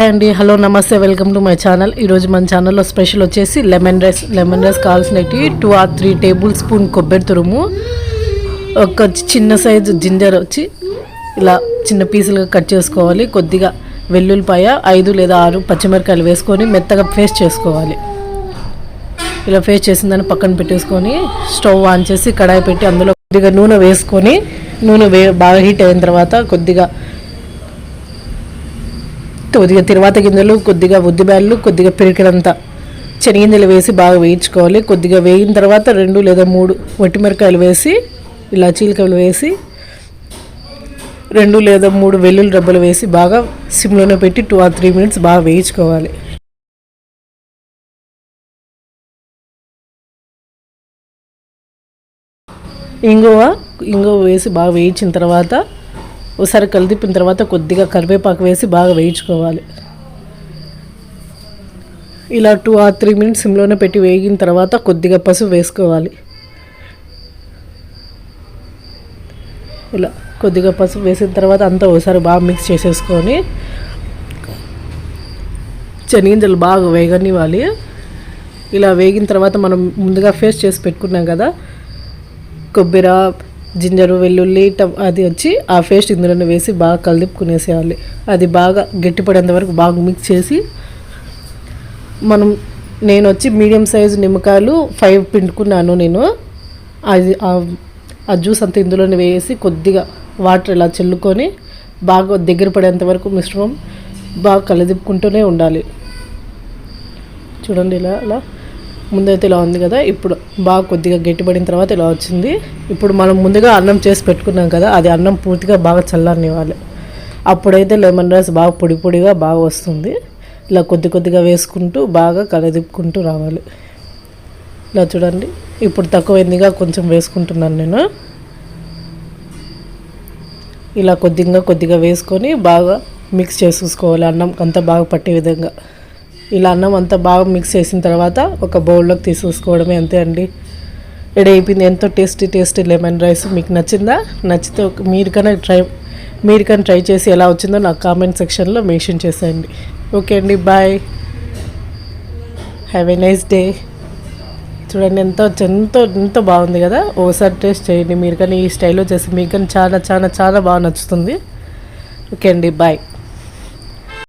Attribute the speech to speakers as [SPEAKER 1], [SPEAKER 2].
[SPEAKER 1] Hi అండి hello నమస్తే welcome to my channel. ఈరోజు మన ఛానల్లో స్పెషల్ వచ్చేసి లెమన్ రైస్ లెమన్ రైస్ కావాల్సినవి two or three table spoon కొబ్బరి తురుము ఒక చిన్న సైజు జింజర్ వచ్చి ఇలా చిన్న పీసులుగా కట్ చేసుకోవాలి. కొద్దిగా వెల్లుల్లిపాయ ఐదు లేదా ఆరు పచ్చిమిరకాయలు వేసుకొని మెత్తగా పేస్ట్ చేసుకోవాలి. ఇలా పేస్ట్ చేసిన దాన్ని పక్కన పెట్టేసుకొని స్టవ్ ఆన్ చేసి కడాయి పెట్టి అందులో కొద్దిగా నూనె వేసుకొని నూనె వే బాగా హీట్ అయిన తర్వాత కొద్దిగా కొద్దిగా తిరువాత గింజలు కొద్దిగా ఉద్దిబ్యాళ్ళు కొద్దిగా పిరికినంత శనగింజలు వేసి బాగా వేయించుకోవాలి. కొద్దిగా వేగిన తర్వాత రెండు లేదా మూడు వట్టిమిరకాయలు వేసి ఇలా చీలికలు వేసి రెండు లేదా మూడు వెల్లుల్లి రబ్బలు వేసి బాగా సిమ్లోనే పెట్టి టూ ఆర్ త్రీ మినిట్స్ బాగా వేయించుకోవాలి. ఇంగువ ఇంగువ వేసి బాగా వేయించిన తర్వాత ఒకసారి కలిదిపిన తర్వాత కొద్దిగా కరివేపాకు వేసి బాగా వేయించుకోవాలి. ఇలా టూ ఆర్ త్రీ మినిట్స్ సిమ్లోనే పెట్టి వేగిన తర్వాత కొద్దిగా పసుపు వేసుకోవాలి. ఇలా కొద్దిగా పసుపు వేసిన తర్వాత అంతా ఒకసారి బాగా మిక్స్ చేసేసుకొని శనగింజలు బాగా వేగనివ్వాలి. ఇలా వేగిన తర్వాత మనం ముందుగా ఫేస్ చేసి పెట్టుకున్నాం కదా కొబ్బరి జింజరు వెల్లుల్లి టమ్ అది వచ్చి ఆ పేస్ట్ ఇందులోనే వేసి బాగా కలిపుకునేసేయాలి. అది బాగా గట్టిపడేంత వరకు బాగా మిక్స్ చేసి మనం నేను వచ్చి మీడియం సైజు నిమ్మకాయలు ఫైవ్ పిండుకున్నాను నేను. అది ఆ జ్యూస్ అంతా ఇందులోనే వేసి కొద్దిగా వాటర్ ఇలా చల్లుకొని బాగా దగ్గర పడేంత వరకు మిశ్రమం బాగా కలదిప్పుకుంటూనే ఉండాలి. చూడండి ఇలా అలా ముందైతే ఇలా ఉంది కదా ఇప్పుడు బాగా కొద్దిగా గట్టిపడిన తర్వాత ఇలా వచ్చింది. ఇప్పుడు మనం ముందుగా అన్నం చేసి పెట్టుకున్నాం కదా అది అన్నం పూర్తిగా బాగా చల్లనివ్వాలి అప్పుడైతే లెమన్ రైస్ బాగా పొడి పొడిగా బాగా వస్తుంది. ఇలా కొద్ది కొద్దిగా వేసుకుంటూ బాగా కలదిప్పుకుంటూ రావాలి. ఇలా చూడండి ఇప్పుడు తక్కువైందిగా కొంచెం వేసుకుంటున్నాను నేను. ఇలా కొద్దిగా కొద్దిగా వేసుకొని బాగా మిక్స్ చేసేసుకోవాలి అన్నం అంతా బాగా పట్టే విధంగా. ఇలా అన్నం అంతా బాగా మిక్స్ చేసిన తర్వాత ఒక బౌల్లోకి తీసుకోవడమే అంతే అండి. రెడీ అయిపోయింది. ఎంతో టేస్టీ టేస్టీ లెమన్ రైస్. మీకు నచ్చిందా? నచ్చితే మీరు కన్నా ట్రై మీరు కానీ ట్రై చేసి ఎలా వచ్చిందో నాకు కామెంట్ సెక్షన్లో మెన్షన్ చేసేయండి. ఓకే అండి. Bye. Have a nice day చూడండి ఎంతో ఎంతో ఎంతో బాగుంది కదా. ఓసారి టేస్ట్ చేయండి. మీరు కానీ ఈ స్టైల్లో చేసి మీకు కానీ చాలా చాలా చాలా బాగా నచ్చుతుంది. ఓకే అండి. బాయ్.